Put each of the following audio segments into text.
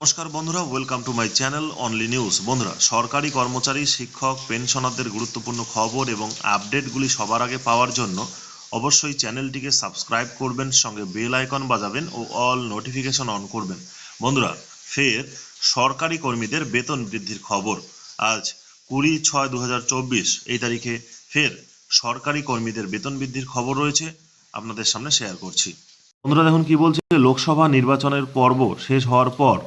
নমস্কার বন্ধুরা welcome to my channel only news বন্ধুরা, সরকারি কর্মচারী, শিক্ষক, পেনশনারদের গুরুত্বপূর্ণ খবর এবং আপডেটগুলি সবার আগে পাওয়ার জন্য অবশ্যই চ্যানেলটিকে সাবস্ক্রাইব করবেন, সঙ্গে বেল আইকন বাজাবেন ও অল নোটিফিকেশন অন করবেন। বন্ধুরা, ফের সরকারি কর্মীদের বেতন বৃদ্ধির খবর। আজ কুড়ি ছয় দু হাজার এই তারিখে ফের সরকারি কর্মীদের বেতন বৃদ্ধির খবর রয়েছে। আপনাদের সামনে শেয়ার করছি। বন্ধুরা, দেখুন কি বলছে, লোকসভা নির্বাচনের পর্ব শেষ হওয়ার পর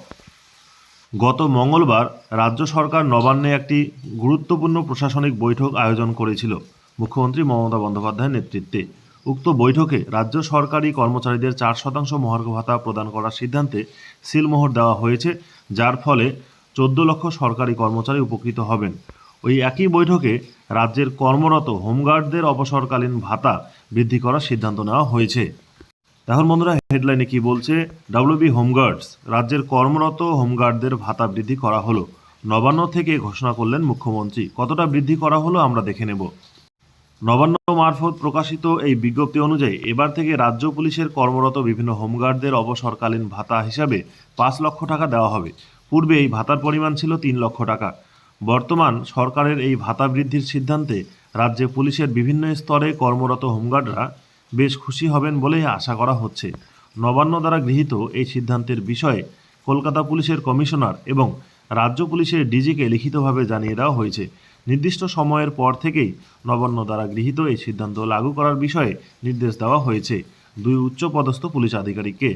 গত মঙ্গলবার রাজ্য সরকার নবান্নে একটি গুরুত্বপূর্ণ প্রশাসনিক বৈঠক আয়োজন করেছিল। মুখ্যমন্ত্রী মমতা বন্দ্যোপাধ্যায়ের নেতৃত্বে। উক্ত বৈঠকে রাজ্য সরকারি কর্মচারীদের চার শতাংশ মহার্ঘ ভাতা প্রদান করার সিদ্ধান্তে সিলমোহর দেওয়া হয়েছে, যার ফলে চোদ্দ লক্ষ সরকারি কর্মচারী উপকৃত হবেন। ওই একই বৈঠকে রাজ্যের কর্মরত হোমগার্ডদের অবসরকালীন ভাতা বৃদ্ধি করার সিদ্ধান্ত নেওয়া হয়েছে। এখন বন্ধুরা হেডলাইনে কি বলছে? ডাব্লিউবি হোমগার্ডস রাজ্যের কর্মরত হোমগার্ডদের ভাতা বৃদ্ধি করা হলো। নবান্ন থেকে ঘোষণা করলেন মুখ্যমন্ত্রী। কতটা বৃদ্ধি করা হলো আমরা দেখে নেব। নবান্ন মারফত প্রকাশিত এই বিজ্ঞপ্তি অনুযায়ী এবার থেকে রাজ্য পুলিশের কর্মরত বিভিন্ন হোমগার্ডদের অবসরকালীন ভাতা হিসাবে পাঁচ লক্ষ টাকা দেওয়া হবে। পূর্বে এই ভাতার পরিমাণ ছিল তিন লক্ষ টাকা। বর্তমান সরকারের এই ভাতা বৃদ্ধির সিদ্ধান্তে রাজ্যে পুলিশের বিভিন্ন স্তরে কর্মরত হোমগার্ডরা বেশ খুশি হবেন বলেই আশা করা হচ্ছে। নবান্ন দ্বারা গৃহীত এই সিদ্ধান্তের বিষয়ে কলকাতা পুলিশের কমিশনার এবং রাজ্য পুলিশের ডিজিকে লিখিতভাবে জানিয়ে দেওয়া হয়েছে। নির্দিষ্ট সময়ের পর থেকেই নবান্ন দ্বারা গৃহীত এই সিদ্ধান্ত লাগু করার বিষয়ে নির্দেশ দেওয়া হয়েছে। দুই উচ্চপদস্থ পুলিশ আধিকারিককে।